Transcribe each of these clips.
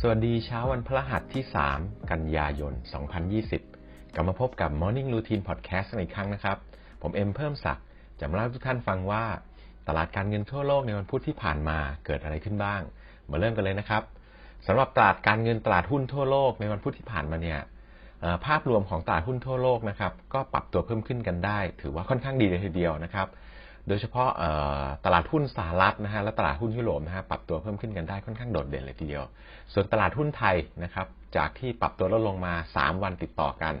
สวัสดีเช้าวันพฤหัสที่ 3 กันยายน 2020 กลับมาพบกับ Morning Routine Podcast อีกครั้งนะครับ ผมเอ็มเพิ่มศักดิ์จะมาเล่าให้ทุกท่านฟังว่า ตลาดการเงินทั่วโลกในวันพุธที่ผ่านมาเกิดอะไรขึ้นบ้าง มาเริ่มกันเลยนะครับสำหรับตลาดการเงินตลาดหุ้นทั่วโลกในวันพุธที่ผ่านมาเนี่ยภาพรวมของตลาดหุ้นทั่วโลกนะครับก็ปรับตัวเพิ่มขึ้นกันได้ ถือว่าค่อนข้างดีเลยทีเดียวนะครับ โดยเฉพาะตลาดหุ้นสหรัฐนะฮะและตลาดหุ้นยุโรปนะฮะปรับตัวเพิ่มขึ้นกันได้ค่อนข้างโดดเด่นเลยทีเดียว ส่วนตลาดหุ้นไทยนะครับจากที่ปรับตัวลดลงมา 3 วันติดต่อกัน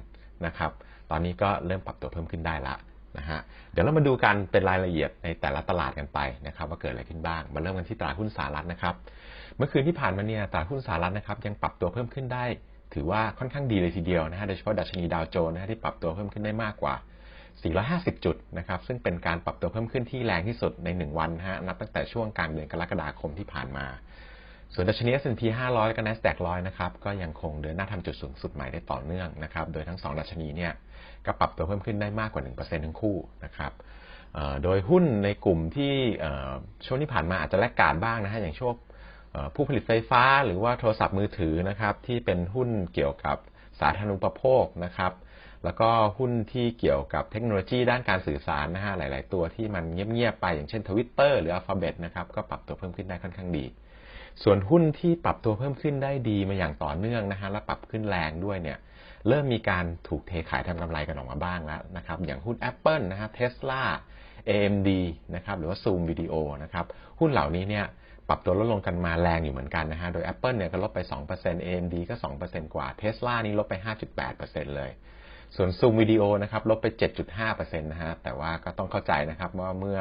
นะครับตอนนี้ก็เริ่มปรับตัวเพิ่มขึ้นได้ละนะฮะเดี๋ยวเรามาดูกันเป็นรายละเอียดในแต่ละตลาดกันไปนะครับว่าเกิดอะไรขึ้นบ้าง มาเริ่มกันที่ตลาดหุ้นสหรัฐนะครับเมื่อคืนที่ผ่านมาเนี่ยตลาดหุ้นสหรัฐนะครับยังปรับตัวเพิ่มขึ้นได้ ถือว่าค่อนข้างดีเลยทีเดียวนะฮะโดยเฉพาะดัชนีดาวโจนส์นะฮะที่ปรับตัวเพิ่มขึ้นได้มากกว่า 450 จุดนะครับ ซึ่งเป็นการปรับตัวเพิ่มขึ้นที่แรงที่สุดใน 1 วันนะฮะ นับตั้งแต่ช่วงกลางเดือนกรกฎาคมที่ผ่านมา ส่วนดัชนี S&P 500 และก็ NASDAQ 100 นะครับ ก็ยังคงเดินหน้าทำจุดสูงสุดใหม่ได้ต่อเนื่องนะครับ โดยทั้ง 2 ดัชนีเนี่ย ก็ปรับตัวเพิ่มขึ้นได้มากกว่า 1%ทั้งคู่นะครับโดยหุ้นในกลุ่มที่ช่วงที่ผ่านมาอาจจะแลกการบ้างนะฮะ อย่างช่วงเอ่อผู้ผลิตไฟฟ้าหรือว่าโทรศัพท์มือถือนะครับที่เป็นหุ้นเกี่ยวกับสาธารณูปโภคนะครับ แล้วก็หุ้นที่เกี่ยวกับเทคโนโลยีด้านการสื่อสารนะฮะหลาย ๆ ตัวที่มันเงียบ ๆ ไปอย่างเช่น Twitter หรือ Alphabet นะครับก็ปรับตัวเพิ่มขึ้นได้ค่อนข้างดี ส่วนหุ้นที่ปรับตัวเพิ่มขึ้นได้ดีมาอย่างต่อเนื่องนะฮะและปรับขึ้นแรงด้วยเนี่ยเริ่มมีการถูกเทขายทำกำไรกันออกมาบ้างแล้วนะครับอย่างหุ้น Apple นะฮะ Tesla AMD นะครับหรือว่า Zoom Video นะครับหุ้นเหล่านี้เนี่ยปรับตัวลดลงกันมาแรงอยู่เหมือนกันนะฮะ โดย Apple เนี่ยก็ลดไป 2% AMD ก็ 2%กว่า Tesla นี่ลดไป 5.8%เลย ส่วนซูมวิดีโอนะครับลบไป 7.5%นะฮะแต่ว่าก็ต้องเข้าใจนะครับว่าเมื่อ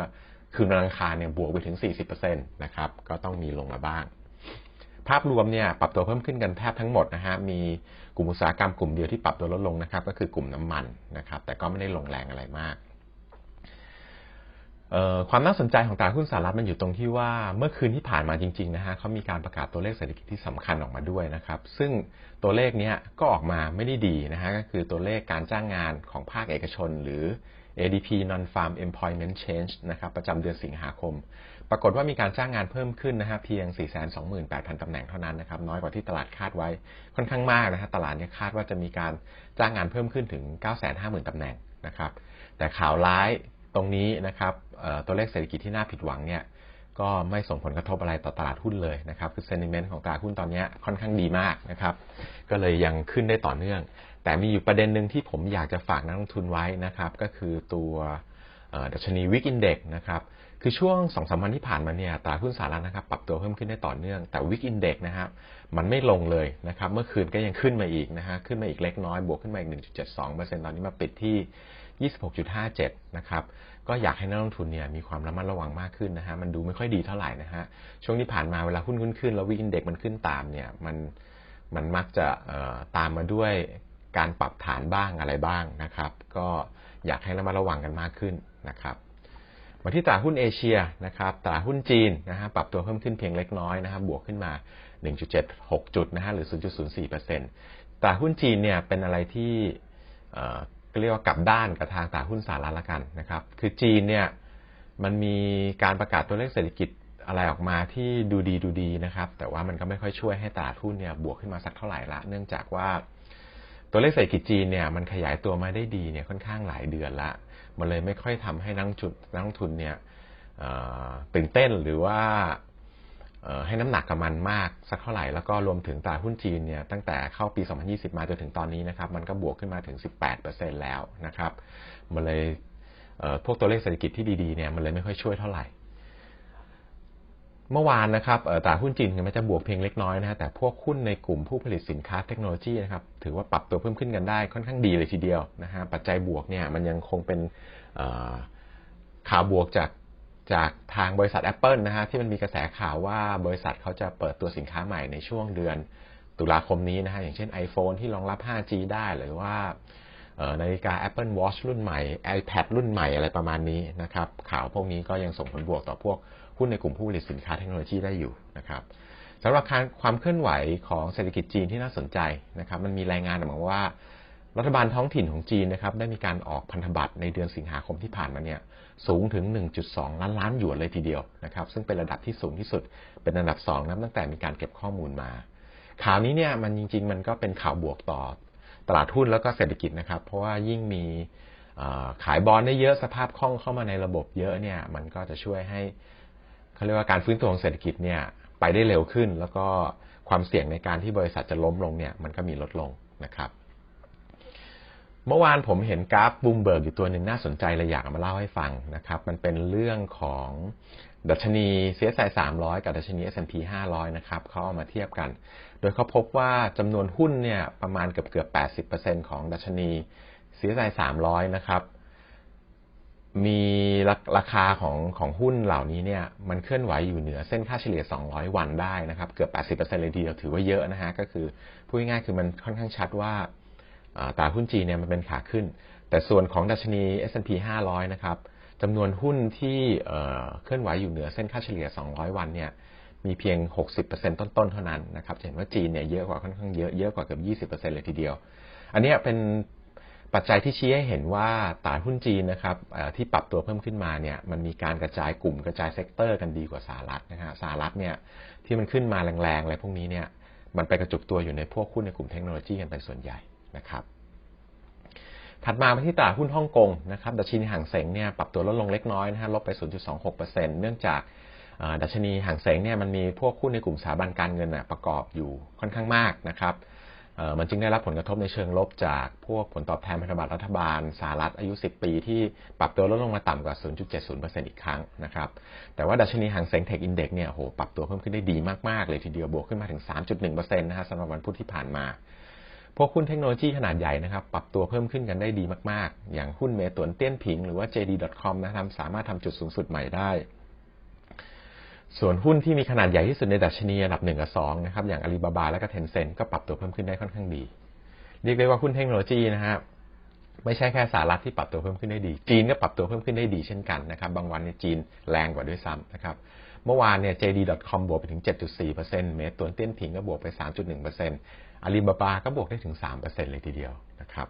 คืนวันอังคารเนี่ยบวกไปถึง 40%นะครับก็ต้องมีลงมาบ้าง ภาพรวมเนี่ยปรับตัวเพิ่มขึ้นกันแทบทั้งหมดนะฮะมีกลุ่มอุตสาหกรรมกลุ่มเดียวที่ปรับตัวลดลงนะครับก็คือกลุ่มน้ำมันนะครับแต่ก็ไม่ได้ลงแรงอะไรมาก ความน่าสนใจของตลาดหุ้นสหรัฐมันอยู่ตรงที่ว่าเมื่อคืนที่ผ่านมาจริงๆนะฮะเขามีการประกาศตัวเลขเศรษฐกิจที่สำคัญออกมาด้วยนะครับ ซึ่งตัวเลขนี้ก็ออกมาไม่ได้ดีนะฮะก็คือตัวเลขการจ้างงานของภาคเอกชน หรือ ADP Non-Farm Employment Change นะครับประจำเดือนสิงหาคม ปรากฏว่ามีการจ้างงานเพิ่มขึ้นนะฮะเพียง 428,000 ตำแหน่งเท่านั้นนะครับน้อยกว่าที่ตลาดคาดไว้ค่อนข้างมากนะฮะตลาดเนี่ยคาดว่าจะมีการจ้างงานเพิ่มขึ้นถึง 950,000 ตำแหน่งนะครับแต่ข่าวร้าย ตรงนี้นะครับตัวเลขเศรษฐกิจที่น่าผิดหวังเนี่ยก็ไม่ส่งผลกระทบอะไรต่อตลาดหุ้นเลยนะครับ คือ sentiment ของตลาดหุ้นตอนนี้ค่อนข้างดีมากนะครับ ก็เลยยังขึ้นได้ต่อเนื่อง แต่มีอยู่ประเด็นหนึ่งที่ผมอยากจะฝากนักลงทุนไว้นะครับ ก็คือตัวดัชนีวิกอินเด็กนะครับ คือช่วง2องสามวันที่ผ่านมาเนี่ยตลาดหุ้นสหรัฐนะครับปรับตัวเพิ่มขึ้นได้ต่อเนื่อง แต่วิกอินเด็กนะครับมันไม่ลงเลยนะครับ เมื่อคืนก็ยังขึ้นมาอีกนะฮะ ขึ้นมาอีกเล็กน้อย บวกขึ้นมาอีก 1.72%ตอนนี้มาปิดที่ 26.57 นะครับ ก็อยากให้นักลงทุนเนี่ยมีความระมัดระวังมากขึ้นนะฮะ มันดูไม่ค่อยดีเท่าไหร่นะฮะ ช่วงที่ผ่านมาเวลาหุ้นขึ้นขึ้นแล้ววิกอินเด็กมันขึ้นตามเนี่ย มันมันมักจะตามมาด้วยการปรับฐานบ้างอะไรบ้างนะครับ ก็อยากให้ระมัดระวังกันมากขึ้นนะครับมาที่ตลาดหุ้นเอเชียนะครับตลาดหุ้นจีนนะฮะปรับตัวเพิ่มขึ้นเพียงเล็กน้อยนะครับบวกขึ้นมา 1.76 จุดนะฮะหรือ 0.04%ตลาดหุ้นจีนเนี่ยเป็นอะไรที่ ก็เรียกว่ากลับด้านกับทางตลาดหุ้นสหรัฐละกันนะครับ คือจีนเนี่ยมันมีการประกาศตัวเลขเศรษฐกิจอะไรออกมาที่ดูดีดูดีนะครับ แต่ว่ามันก็ไม่ค่อยช่วยให้ตลาดหุ้นเนี่ยบวกขึ้นมาสักเท่าไหร่ละ เนื่องจากว่าตัวเลขเศรษฐกิจจีนเนี่ยมันขยายตัวมาได้ดีเนี่ยค่อนข้างหลายเดือนละ มันเลยไม่ค่อยทำให้นักลงทุนนักทุนเนี่ยตื่นเต้นหรือว่า ให้น้ำหนักกับมันมากสักเท่าไหร่แล้วก็รวมถึงตลาดหุ้นจีนเนี่ยตั้งแต่เข้าปี 2020 มาจนถึงตอนนี้นะครับมันก็บวกขึ้นมาถึง 18%แล้วนะครับมันเลยเพวกตัวเลขเศรษฐกิจที่ดีๆเนี่ยมันเลยไม่ค่อยช่วยเท่าไหร่ เมื่อวานนะครับตลาดหุ้นจีนถึงแม้จะบวกเพียงเล็กน้อยนะฮะแต่พวกหุ้นในกลุ่มผู้ผลิตสินค้าเทคโนโลยีนะครับถือว่าปรับตัวเพิ่มขึ้นกันได้ค่อนข้างดีเลยทีเดียวนะฮะปัจจัยบวกเนี่ยมันยังคงเป็นข่าวบวกจาก จากทางบริษัท Apple นะฮะที่มันมีกระแสข่าวว่าบริษัทเขาจะเปิดตัวสินค้าใหม่ในช่วงเดือนตุลาคมนี้นะฮะอย่างเช่น iPhone ที่รองรับ 5G ได้หรือว่านาฬิกา Apple Watch รุ่นใหม่ iPad รุ่นใหม่อะไรประมาณนี้นะครับข่าวพวกนี้ก็ยังส่งผลบวกต่อพวกหุ้นในกลุ่มผู้ผลิตสินค้าเทคโนโลยีได้อยู่นะครับสำหรับการความเคลื่อนไหวของเศรษฐกิจจีนที่น่าสนใจนะครับมันมีรายงานออกมาว่า รัฐบาลท้องถิ่นของจีนนะครับได้มีการออกพันธบัตรในเดือนสิงหาคมที่ผ่านมาเนี่ย สูงถึง 1.2 ล้านล้านหยวนเลยทีเดียวนะครับ ซึ่งเป็นระดับที่สูงที่สุด เป็นอันดับ2นับตั้งแต่มีการเก็บข้อมูลมา ข่าวนี้เนี่ยมันจริง ๆ มันก็เป็นข่าวบวกต่อตลาดหุ้นแล้วก็เศรษฐกิจนะครับ เพราะว่ายิ่งมีขายบอลได้เยอะสภาพคล่องเข้ามาในระบบเยอะเนี่ย มันก็จะช่วยให้เขาเรียกว่าการฟื้นตัวของเศรษฐกิจเนี่ยไปได้เร็วขึ้น แล้วก็ความเสี่ยงในการที่บริษัทจะล้มลงเนี่ยมันก็มีลดลงนะครับ เมื่อวานผมเห็นกราฟบูมเบิร์กอยู่ตัวหนึ่งน่าสนใจเลยอยากมาเล่าให้ฟังนะครับ มันเป็นเรื่องของดัชนี CSI 300 กับดัชนี S&P 500 นะครับเขาเอามาเทียบกัน โดยเขาพบว่าจำนวนหุ้นเนี่ยประมาณเกือบเกือบ80%ของดัชนี CSI 300 นะครับ มีราคาของของหุ้นเหล่านี้เนี่ยมันเคลื่อนไหวอยู่เหนือเส้นค่าเฉลี่ย 200 วันได้นะครับ เกือบ 80%เลยทีเดียวถือว่าเยอะนะฮะ ก็คือพูดง่ายๆคือมันค่อนข้างชัดว่า ตลาดหุ้นจีนเนี่ยมันเป็นขาขึ้น แต่ส่วนของดัชนี S&P 500 นะครับจำนวนหุ้นที่เคลื่อนไหวอยู่เหนือเส้นค่าเฉลี่ย 200 วันเนี่ยมีเพียง 60%ต้นๆ เท่านั้นนะครับเห็นว่าจีนเนี่ยเยอะกว่าค่อนข้างเยอะเยอะกว่าเกือบ20%เลยทีเดียว อันนี้เป็นปัจจัยที่ชี้ให้เห็นว่าตลาดหุ้นจีนนะครับที่ปรับตัวเพิ่มขึ้นมาเนี่ยมันมีการกระจายกลุ่มกระจายเซกเตอร์กันดีกว่าสหรัฐนะฮะสหรัฐเนี่ยที่มันขึ้นมาแรงๆอะไรพวกนี้เนี่ยมันไปกระจุกตัวอยู่ในพวกหุ้นในกลุ่มเทคโนโลยีกันเป็นส่วนใหญ่ นะครับถัดมาไปที่ตลาดหุ้นฮ่องกงนะครับดัชนีห่างเสงเนี่ยปรับตัวลดลงเล็กน้อยนะฮะลบไป 0.26%เนื่องจากดัชนีห่างเสงเนี่ยมันมีพวกหุ้นในกลุ่มสถาบันการเงินประกอบอยู่ค่อนข้างมากนะครับมันจึงได้รับผลกระทบในเชิงลบจากพวกผลตอบแทนพันธบัตรรัฐบาลสหรัฐอายุ 10 ปี ที่ปรับตัวลดลงมาต่ำกว่า 0.70%อีกครั้งนะครับ แต่ว่าดัชนีห่างเสงเทคอินเด็กซ์เนี่ยโหปรับตัวเพิ่มขึ้นได้ดีมาก ๆ เลยทีเดียวบวกขึ้นมาถึง 3.1%นะฮะสำหรับวันพุธที่ผ่านมา พวกหุ้นเทคโนโลยีขนาดใหญ่นะครับปรับตัวเพิ่มขึ้นกันได้ดีมาก ๆ อย่างหุ้นเมตวนเตี้ยนผิง หรือว่า JD.com นะครับสามารถทำจุดสูงสุดใหม่ได้ ส่วนหุ้นที่มีขนาดใหญ่ที่สุดในดัชนีอันดับ1กับ2นะครับอย่างอาลีบาบาและก็เทนเซ็นก็ปรับตัวเพิ่มขึ้นได้ค่อนข้างดี เรียกได้ว่าหุ้นเทคโนโลยีนะครับไม่ใช่แค่สหรัฐที่ปรับตัวเพิ่มขึ้นได้ดี จีนก็ปรับตัวเพิ่มขึ้นได้ดีเช่นกันนะครับ บางวันในจีนแรงกว่าด้วยซ้ำนะครับ เมื่อวานเนี่ย JD.com บวกไปถึง 7.4%เมตตัวเตี้ยนผิงก็บวกไป 3.1% อาลีบาบาก็บวกได้ถึง 3%เลยทีเดียวนะครับ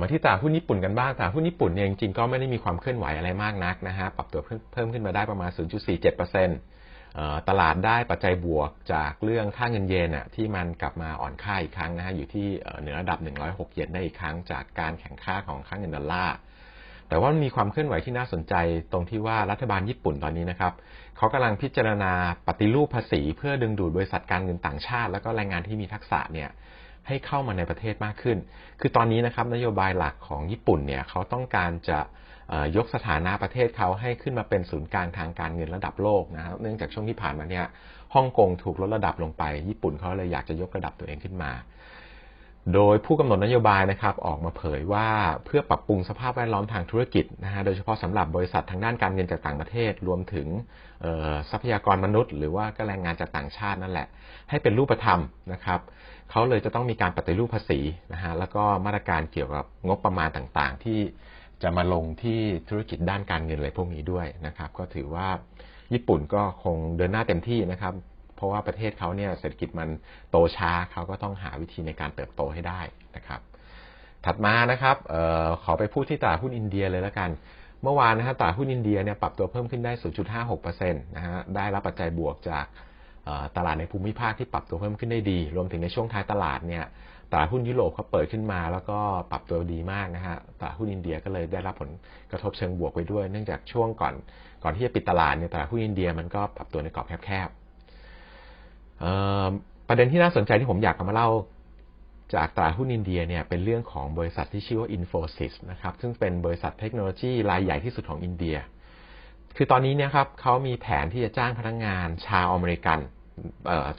มาที่ตลาดหุ้นญี่ปุ่นกันบ้างตลาดหุ้นญี่ปุ่นเนี่ยจริงๆก็ไม่ได้มีความเคลื่อนไหวอะไรมากนักนะฮะปรับตัวเพิ่มขึ้นมาได้ประมาณ 0.47%ตลาดได้ปัจจัยบวกจากเรื่องค่าเงินเยนอะที่มันกลับมาอ่อนค่าอีกครั้งนะฮะอยู่ที่เหนือระดับ 106 เยนได้อีกครั้งจากการแข่งค่าของค่าเงินดอลลาร์ แต่ว่ามีความเคลื่อนไหวที่น่าสนใจตรงที่ว่ารัฐบาลญี่ปุ่นตอนนี้นะครับเขากำลังพิจารณาปฏิรูปภาษี เพื่อดึงดูดบริษัทการเงินต่างชาติ แล้วก็แรงงานที่มีทักษะเนี่ยให้เข้ามาในประเทศมากขึ้น คือตอนนี้นะครับนโยบายหลักของญี่ปุ่นเนี่ยเขาต้องการจะยกสถานะประเทศเขาให้ขึ้นมาเป็นศูนย์กลางทางการเงินระดับโลกนะครับ เนื่องจากช่วงที่ผ่านมาเนี่ยฮ่องกงถูกลดระดับลงไป ญี่ปุ่นเขาเลยอยากจะยกระดับตัวเองขึ้นมา โดยผู้กำหนดนโยบายนะครับออกมาเผยว่าเพื่อปรับปรุงสภาพแวดล้อมทางธุรกิจนะฮะโดยเฉพาะสำหรับบริษัททางด้านการเงินจากต่างประเทศ รวมถึงทรัพยากรมนุษย์ หรือว่าก็แรงงานจากต่างชาตินั่นแหละ ให้เป็นรูปธรรมนะครับเขาเลยจะต้องมีการปฏิรูปภาษีนะฮะแล้วก็มาตรการเกี่ยวกับงบประมาณต่างๆ ที่จะมาลงที่ธุรกิจด้านการเงินอะไรพวกนี้ด้วยนะครับ ก็ถือว่าญี่ปุ่นก็คงเดินหน้าเต็มที่นะครับ ราะว่าประเทศเขาเนี่ยเศรษฐกิจมันโตช้าเขาก็ต้องหาวิธีในการเติบโตให้ได้นะครับ ถัดมานะครับออขอไปพูดที่ตลาดหุ้นอินเดียเลยแล้วกัน เมื่อวานนะฮะตลาดหุ้นอินเดียเนี่ยปรับตัวเพิ่มขึ้นได้ 0.56%นะฮะได้รับปัจจัยบวกจากตลาดในภูมิภาคที่ปรับตัวเพิ่มขึ้นได้ดี รวมถึงในช่วงท้ายตลาดเนี่ยตลาดหุ้นยุโรปเขาเปิดขึ้นมา แล้วก็ปรับตัวดีมากนะฮะตลาดหุ้นอินเดียก็เลยได้รับผลกระทบเชิงบวกไปด้วย เนื่องจากช่วงก่อนก่อนที่จะปิดตลาดเนี่ยตลาดหุ้นอินเดียมันก็ปรับตัวในกรอบแคบ ประเด็นที่น่าสนใจที่ผมอยากมาเล่าจากตลาดหุ้นอินเดียเนี่ยเป็นเรื่องของบริษัทที่ชื่อว่า Infosys นะครับซึ่งเป็นบริษัทเทคโนโลยีรายใหญ่ที่สุดของอินเดีย คือตอนนี้เนี่ยครับเขามีแผนที่จะจ้างพนักงงานชาวอเมริกัน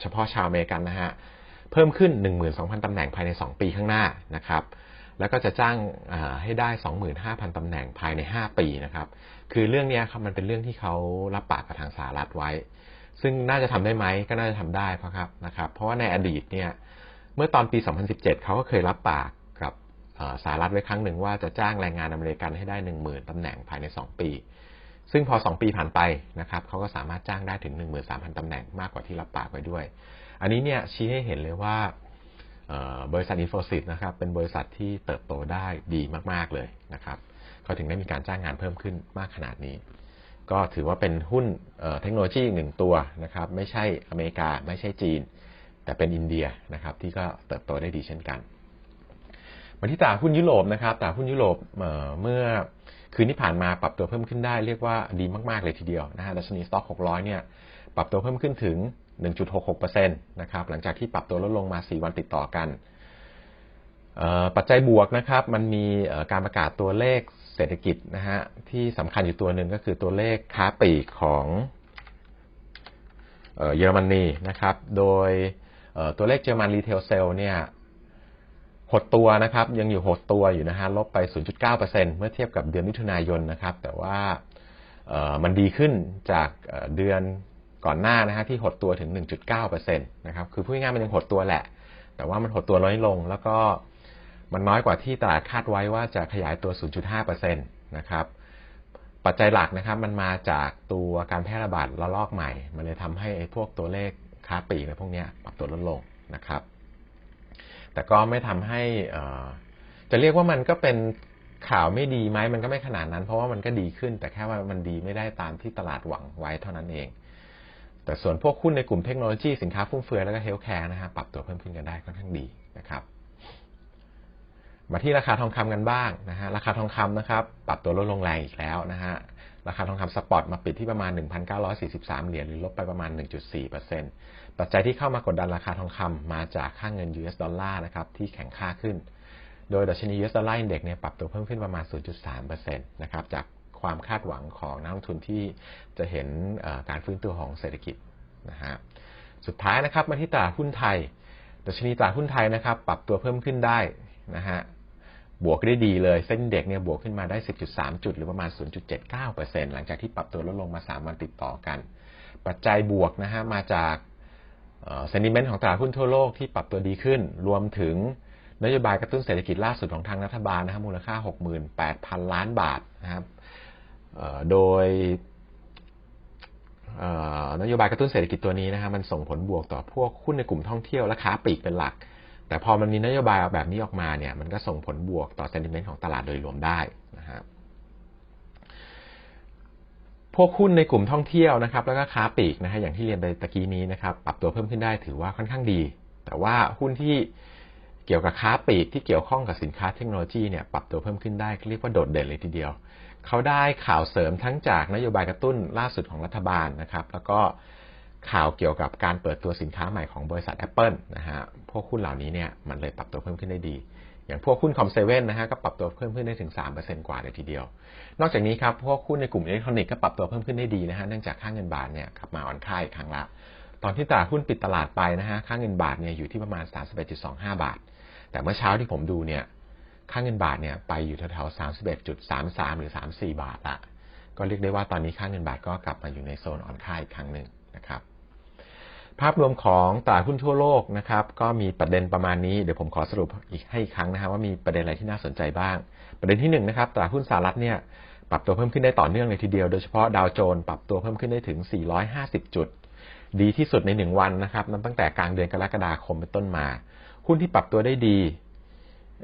เฉพาะชาวอเมริกันนะฮะเพิ่มขึ้น 12,000ตำแหน่งภายใน 2 ปีข้างหน้านะครับแล้วก็จะจ้างให้ได้ 25,000ตำแหน่งภายใน 5 ปีนะครับ คือเรื่องนี้ครับมันเป็นเรื่องที่เขารับปากกับทางสหรัฐไว้ ซึ่งน่าจะทำได้ไหมก็น่าจะทำได้เพราะครับนะครับ เพราะว่าในอดีตเนี่ยเมื่อตอนปี 2017 เขาก็เคยรับปากกับสหรัฐไว้ครั้งหนึ่งว่าจะจ้างแรงงานอเมริกันให้ได้ 1 0,000ตำแหน่งภายใน 2 ปี ซึ่งพอ 2 ปีผ่านไปนะครับเขาก็สามารถจ้างได้ถึง 13,000ตำแหน่งมากกว่าที่รับปากไว้ด้วย อันนี้เนี่ยชี้ให้เห็นเลยว่าบริษัทอินโฟซิสนะครับเป็นบริษัทที่เติบโตได้ดีมาก ๆ เลยนะครับเขาถึงได้มีการจ้างงานเพิ่มขึ้นมากขนาดนี้ ก็ถือว่าเป็นหุ้นเทคโนโลยีหนึ่งตัวนะครับ ไม่ใช่อเมริกาไม่ใช่จีน แต่เป็นอินเดียนะครับที่ก็เติบโตได้ดีเช่นกันมาที่ตลาดหุ้นยุโรปนะครับตลาดหุ้นยุโรปเมื่อคืนที่ผ่านมาปรับตัวเพิ่มขึ้นได้เรียกว่าดีมาก ๆ เลยทีเดียวนะฮะดัชนีสต็อก600 เนี่ยปรับตัวเพิ่มขึ้นถึง 1.66%นะครับหลังจากที่ปรับตัวลดลงมา 4 วันติดต่อกันปัจจัยบวกนะครับมันมีการประกาศตัวเลข เศรษฐกิจนะฮะที่สำคัญอยู่ตัวหนึ่งก็คือตัวเลขค้าปลีกของเออยอรมนีนะครับ โดยตัวเลขเยอรมันรีเทลเซลเนี่ยหดตัวนะครับยังอยู่หดตัวอยู่นะฮะลบไป 0.9%เมื่อเทียบกับเดือนมิถุนายนนะครับ แต่ว่ามันดีขึ้นจากเอ่อเดือนก่อนหน้านะฮะที่หดตัวถึง 1.9%นะครับคือพูดง่ายๆมันยังหดตัวแหละ แต่ว่ามันหดตัวน้อยลงแล้วก็ มันน้อยกว่าที่ตลาดคาดไว้ว่าจะขยายตัว 0.5%นะครับ ปัจจัยหลักนะครับมันมาจากตัวการแพร่ระบาดระลอกใหม่ มันเลยทำให้ไอ้พวกตัวเลขค้าปลีกในพวกนี้ปรับตัวลดลงนะครับ แต่ก็ไม่ทำให้จะเรียกว่ามันก็เป็นข่าวไม่ดีไหมมันก็ไม่ขนาดนั้น เพราะว่ามันก็ดีขึ้น แต่แค่ว่ามันดีไม่ได้ตามที่ตลาดหวังไว้เท่านั้นเอง แต่ส่วนพวกหุ้นในกลุ่มเทคโนโลยีสินค้าฟุ่มเฟือยแล้วก็เฮลท์แคร์นะฮะปรับตัวเพิ่มขึ้นกันได้ค่อนข้างดีนะครับ มาที่ราคาทองคำกันบ้างนะฮะราคาทองคำนะครับปรับตัวลดลงแรงอีกแล้วนะฮะราคาทองคำสปอตมาปิดที่ประมาณ 1,943 เหรียญหรือลบไปประมาณ 1.4%ปัจจัยที่เข้ามากดดันราคาทองคำมาจากค่าเงิน US ดอลลาร์นะครับที่แข็งค่าขึ้น โดยดัชนี US ดอลลาร์อินเด็กซ์เนี่ยปรับตัวเพิ่มขึ้นประมาณ 0.3%นะครับจากความคาดหวังของนักลงทุนที่จะเห็นการฟื้นตัวของเศรษฐกิจนะฮะสุดท้ายนะครับมาที่ตลาดหุ้นไทยดัชนีตลาดหุ้นไทยนะครับปรับตัวเพิ่มขึ้นได้นะฮะ บวกได้ดีเลย เส้นเด็กเนี่ยบวกขึ้นมาได้ 10.3 จุด หรือประมาณ 0.79%หลังจากที่ปรับตัวลดลงมา 3 วันติดต่อกัน ปัจจัยบวกนะฮะมาจากเซนิเมนต์ของตลาดหุ้นทั่วโลกที่ปรับตัวดีขึ้น รวมถึงนโยบายกระตุ้นเศรษฐกิจล่าสุดของทางรัฐบาลนะครับมูลค่า 68,000 ล้านบาทนะครับโดยนโยบายกระตุ้นเศรษฐกิจตัวนี้นะฮะมันส่งผลบวกต่อพวกหุ้นในกลุ่มท่องเที่ยวและค้าปลีกเป็นหลัก แต่พอมันมีนโยบายแบบนี้ออกมาเนี่ยมันก็ส่งผลบวกต่อเซนติเมนต์ของตลาดโดยรวมได้นะฮะพวกหุ้นในกลุ่มท่องเที่ยวนะครับ แล้วก็ค้าปลีกนะฮะอย่างที่เรียนไปตะกี้นี้นะครับปรับตัวเพิ่มขึ้นได้ถือว่าค่อนข้างดี แต่ว่าหุ้นที่เกี่ยวกับค้าปลีกที่เกี่ยวข้องกับสินค้าเทคโนโลยีเนี่ยปรับตัวเพิ่มขึ้นได้เรียกว่าโดดเด่นเลยทีเดียว เขาได้ข่าวเสริมทั้งจากนโยบายกระตุ้นล่าสุดของรัฐบาลนะครับ แล้วก็ ข่าวเกี่ยวกับการเปิดตัวสินค้าใหม่ของบริษัท Apple นะฮะ พวกหุ้นเหล่านี้เนี่ยมันเลยปรับตัวเพิ่มขึ้นได้ดี อย่างพวกหุ้นคอมเซเว่นนะฮะก็ปรับตัวเพิ่มขึ้นได้ถึง 3%กว่าเลยทีเดียว นอกจากนี้ครับพวกหุ้นในกลุ่มอิเล็กทรอนิกส์ก็ปรับตัวเพิ่มขึ้นได้ดีนะฮะเนื่องจากค่าเงินบาทเนี่ยกลับมาอ่อนค่าอีกครั้งละ ตอนที่ตลาดหุ้นปิดตลาดไปนะฮะค่าเงินบาทเนี่ยอยู่ที่ประมาณ 31.25 บาท แต่เมื่อเช้าที่ผมดูเนี่ยค่าเงินบาทเนี่ยไปอยู่แถวๆ31.33 หรือ 34 บาทละก็เรียกได้ว่าตอนนี้ค่าเงินบาทก็กลับมาอยู่ในโซนอ่อนค่าอีกครั้งหนึ่งนะครับ ภาพรวมของตลาดหุ้นทั่วโลกนะครับก็มีประเด็นประมาณนี้เดี๋ยวผมขอสรุปอีกให้อีกครั้งนะครับว่ามีประเด็นอะไรที่น่าสนใจบ้าง ประเด็นที่หนึ่งนะครับตลาดหุ้นสหรัฐเนี่ยปรับตัวเพิ่มขึ้นได้ต่อเนื่องเลยทีเดียวโดยเฉพาะดาวโจนส์ปรับตัวเพิ่มขึ้นได้ถึง 450 จุด ดีที่สุดในหนึ่งวันนะครับนับตั้งแต่กลางเดือนกรกฎาคมเป็นต้นมา หุ้นที่ปรับตัวได้ดี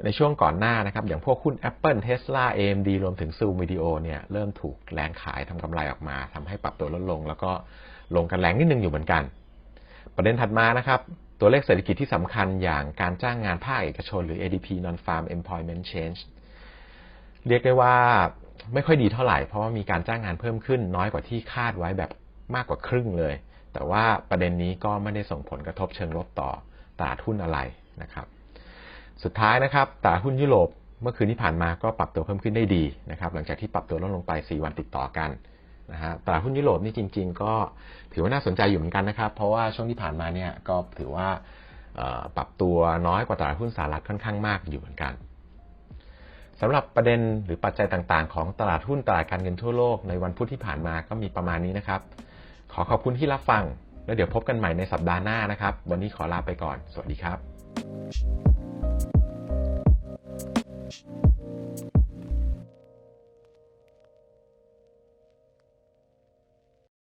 ในช่วงก่อนหน้านะครับอย่างพวกหุ้น Apple Tesla AMD รวมถึง Zoom Video เนี่ยเริ่มถูกแรงขายทำกำไรออกมาทำให้ปรับตัวลดลง แล้วก็ลงกันแรงนิดนึงอยู่เหมือนกัน ประเด็นถัดมานะครับ ตัวเลขเศรษฐกิจที่สำคัญอย่างการจ้างงานภาคเอกชนหรือ ADP Non-Farm Employment Change เรียกได้ว่าไม่ค่อยดีเท่าไหร่ เพราะว่ามีการจ้างงานเพิ่มขึ้นน้อยกว่าที่คาดไว้แบบมากกว่าครึ่งเลย แต่ว่าประเด็นนี้ก็ไม่ได้ส่งผลกระทบเชิงลบต่อตลาดหุ้นอะไรนะครับ สุดท้ายนะครับตลาดหุ้นยุโรปเมื่อคืนที่ผ่านมาก็ปรับตัวเพิ่มขึ้นได้ดีนะครับ หลังจากที่ปรับตัวลดลงไป 4 วันติดต่อกัน นะฮะตลาดหุ้นยุโรปนี่จริง ๆ ก็ถือว่าน่าสนใจอยู่เหมือนกันนะครับ เพราะว่าช่วงที่ผ่านมาเนี่ยก็ถือว่าปรับตัวน้อยกว่าตลาดหุ้นสหรัฐค่อนข้างมากอยู่เหมือนกันสำหรับประเด็นหรือปัจจัยต่างๆ ของตลาดหุ้นตลาดการเงินทั่วโลกในวันพุธที่ผ่านมาก็มีประมาณนี้นะครับ ขอขอบคุณที่รับฟัง แล้วเดี๋ยวพบกันใหม่ในสัปดาห์หน้านะครับ วันนี้ขอลาไปก่อน สวัสดีครับ